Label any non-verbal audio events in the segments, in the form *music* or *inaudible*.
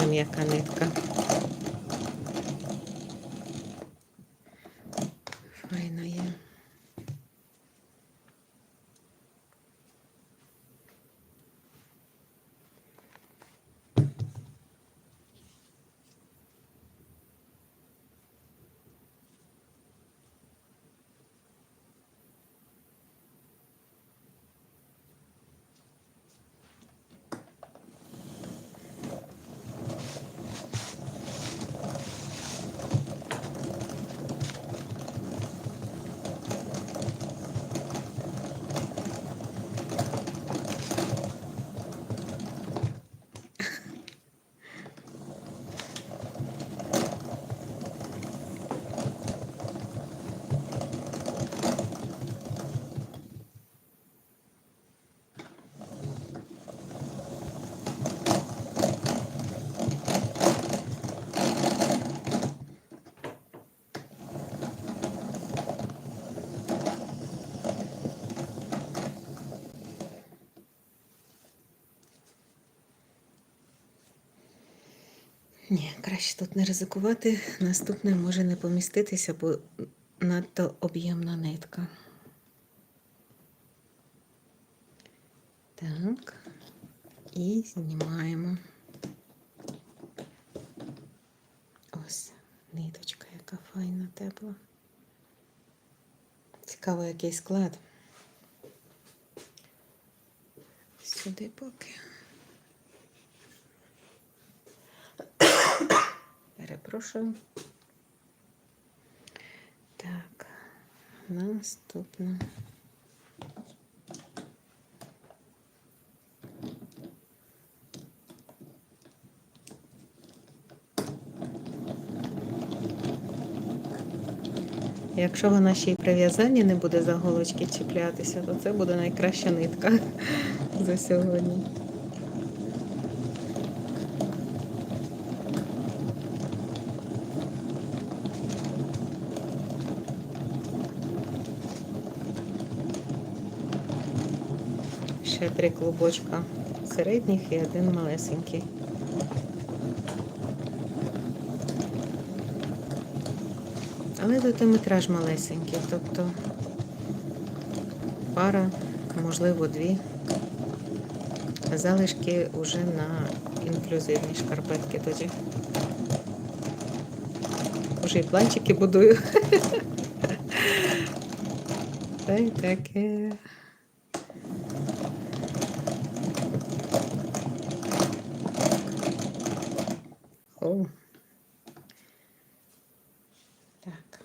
дуже м'яка нитка. Файна є. Ні, краще тут не ризикувати. Наступне може не поміститися, бо надто об'ємна нитка. Так. І знімаємо. Ось ниточка, яка файна, тепла. Цікаво, який склад. Сюди поки. Перепрошую. Так, наступно. Якщо вона ще й при в'язанні не буде за голочки чіплятися, то це буде найкраща нитка *laughs* за сьогодні. Ще три клубочка середніх і один малесенький. Але тут і метраж малесенький, тобто пара, можливо, дві. Залишки вже на інклюзивні шкарпетки тоді. Уже і планчики будую. *laughs* Та й таке. О. Так.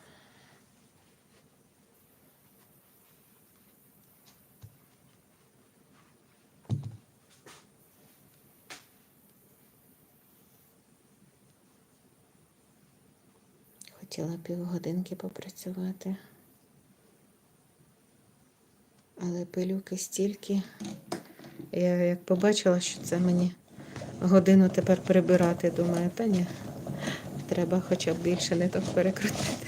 Хотіла півгодинки попрацювати. Але пилюки стільки. Я як побачила, що це мені годину тепер прибирати, думаю, та ні, треба хоча б більше не так перекрутити.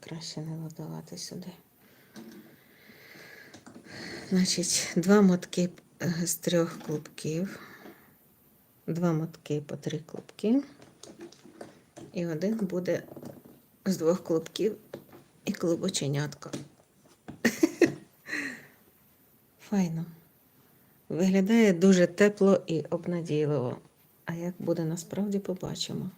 Краще не додавати сюди. Значить, два мотки е, з трьох клубків, два мотки по три клубки, і один буде з двох клубків і клубоченятко. *laughs* Файно. Виглядає дуже тепло і обнадійливо. А як буде насправді, побачимо.